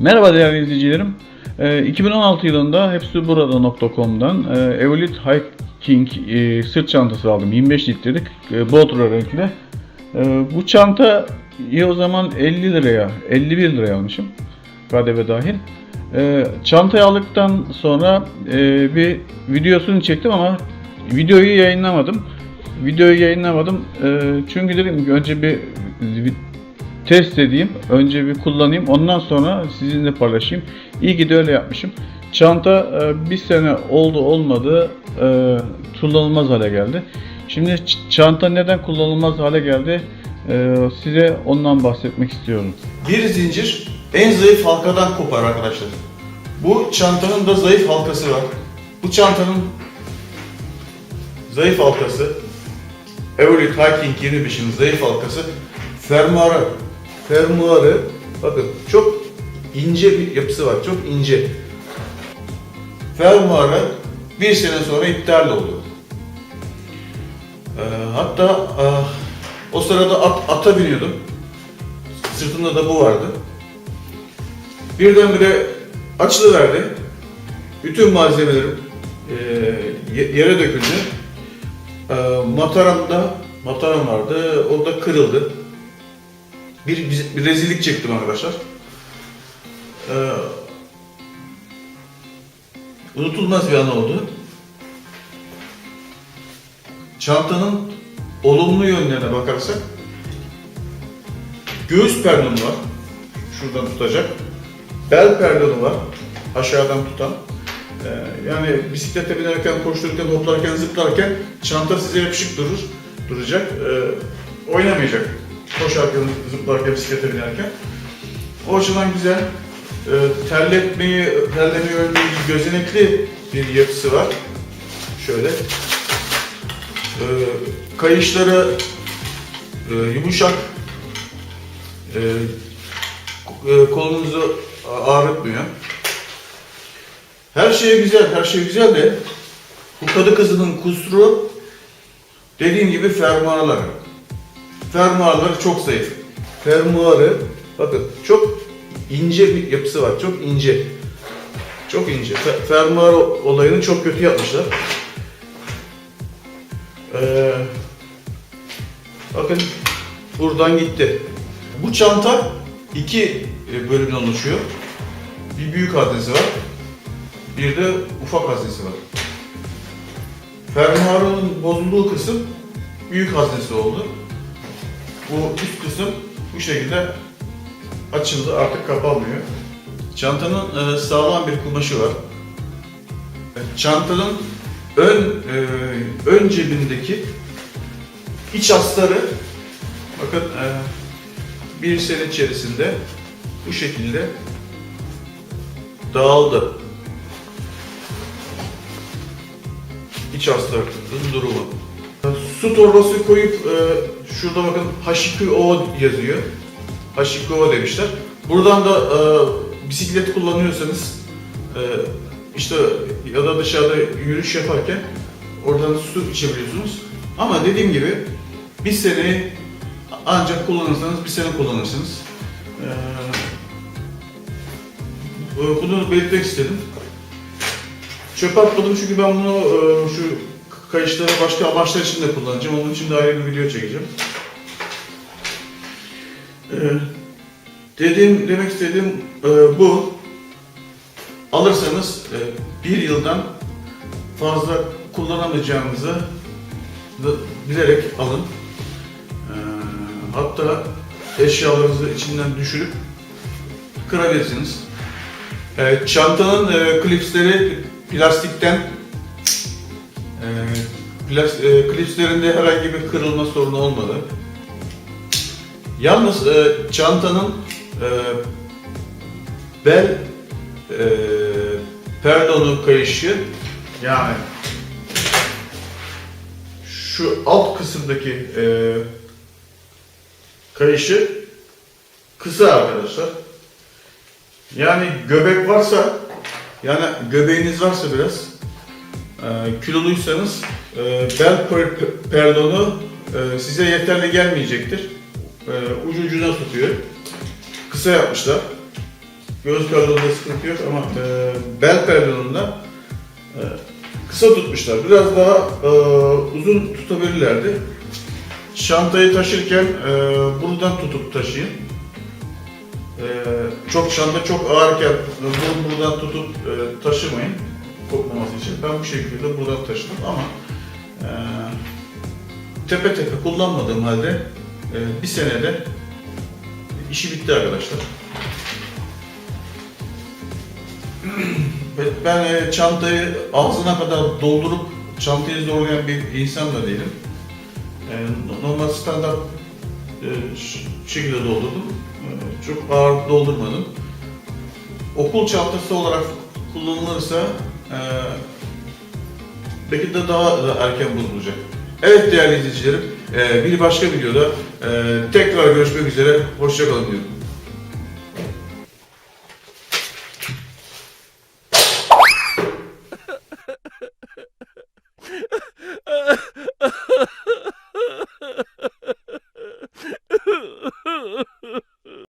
Merhaba değerli izleyicilerim. Ee, 2016 yılında hepsi burada.com'dan e, Evolit Hiking e, sırt çantası aldım. 25 litrelik Bodra renkli. E, bu çantayı o zaman 50 liraya, 51 liraya almışım. KDV dahil. Çantayı aldıktan sonra bir videosunu çektim ama videoyu yayınlamadım. Videoyu yayınlamadım. Çünkü dedim ki önce bir test edeyim. Önce bir kullanayım. Ondan sonra sizinle paylaşayım. İyi ki de öyle yapmışım. Çanta e, bir sene oldu olmadı e, kullanılmaz hale geldi. Şimdi çanta neden kullanılmaz hale geldi? E, size ondan bahsetmek istiyorum. Bir zincir en zayıf halkadan kopar arkadaşlar. Bu çantanın da zayıf halkası var. Bu çantanın zayıf halkası Evolut Hiking 25'in zayıf halkası fermuarı. Fermuarı bakın çok ince bir yapısı var. Çok ince. Fermuarı bir sene sonra iptal oldu. Ee, hatta ah, o sırada at, ata biniyordum. Sırtımda da bu vardı. Birdenbire açılıverdi. Bütün malzemelerim ye- yere döküldü. Eee mataramda, mataram vardı, o da kırıldı. Bir, bir, rezillik çektim arkadaşlar. Eee, unutulmaz bir an oldu. Çantanın olumlu yönlerine bakarsak Göğüs perdonu var. Şuradan tutacak. Bel perdonu var. Aşağıdan tutan. Ee, yani bisiklete binerken, koştururken, hoplarken, zıplarken çanta size yapışık durur. Duracak. Ee, oynamayacak. Koşarken, zıplarken, bisiklete binerken. O açıdan güzel. Ee, terletmeyi, terlemeyi önleyici gözenekli bir yapısı var. Şöyle. Ee, kayışları e, yumuşak, e, e, kolunuzu ağrıtmıyor. Her şey güzel, her şey güzel de bu kadı kızının kusuru dediğim gibi fermuarları. Fermuarları çok zayıf. Fermuarı bakın çok ince bir yapısı var. Çok ince. Çok ince. Fe- Fermuar olayını çok kötü yapmışlar. Ee, bakın buradan gitti. Bu çanta iki e, bölümden oluşuyor. Bir büyük haznesi var. Bir de ufak haznesi var. Fermuarın bozulduğu kısım büyük haznesi oldu. Bu üst kısım bu şekilde açıldı artık kapanmıyor. Çantanın e, sağlam bir kumaşı var. Çantanın ön e, ön cebindeki iç astarı bakın e, bir sene içerisinde bu şekilde dağıldı. İç astarın durumu. Su torbası koyup e, şurada bakın H2O yazıyor. H2O demişler. Buradan da e, bisiklet kullanıyorsanız e, işte ya da dışarıda yürüyüş yaparken oradan su içebiliyorsunuz. Ama dediğim gibi bir sene ancak kullanırsanız bir sene kullanırsınız. Ee, bunu belirtmek istedim. Çöpe atmadım çünkü ben bunu e, şu kayışlara başka amaçlar için de kullanacağım. Onun için de ayrı bir video çekeceğim. Ee, dediğim, demek istediğim e, bu. Alırsanız e, bir yıldan fazla kullanamayacağınızı bilerek alın. Ee, hatta eşyalarınızı içinden düşürüp kırabilirsiniz. Ee, çantanın e, klipsleri plastikten e, plas, e, klipslerinde herhangi bir kırılma sorunu olmadı. Yalnız e, çantanın e, bel e, perdonu kayışı yani şu alt kısımdaki e, kayışı kısa arkadaşlar. Yani göbek varsa, yani göbeğiniz varsa biraz, e, kiloluysanız e, bel per- perdonu e, size yeterli gelmeyecektir. e, ucu ucuna tutuyor. Kısa yapmışlar. Göz perdonunda sıkıntı yok ama e, bel perdonunda e, kısa tutmuşlar. Biraz daha e, uzun tutabilirlerdi. Çantayı taşırken e, buradan tutup taşıyın. E, çok çanta çok ağırken bunu buradan tutup e, taşımayın kopmaması için. Ben bu şekilde buradan taşıdım ama e, tepe tepe kullanmadığım halde e, bir senede işi bitti arkadaşlar. Ben e, çantayı ağzına kadar doldurup çantayı zorlayan bir insan da değilim. E, normal standart e, şekilde doldurdum. Çok ağır doldurmadım. Okul çantası olarak kullanılırsa e, belki de daha da erken bozulacak. Evet değerli izleyicilerim, e, bir başka videoda e, tekrar görüşmek üzere. Hoşçakalın diyorum.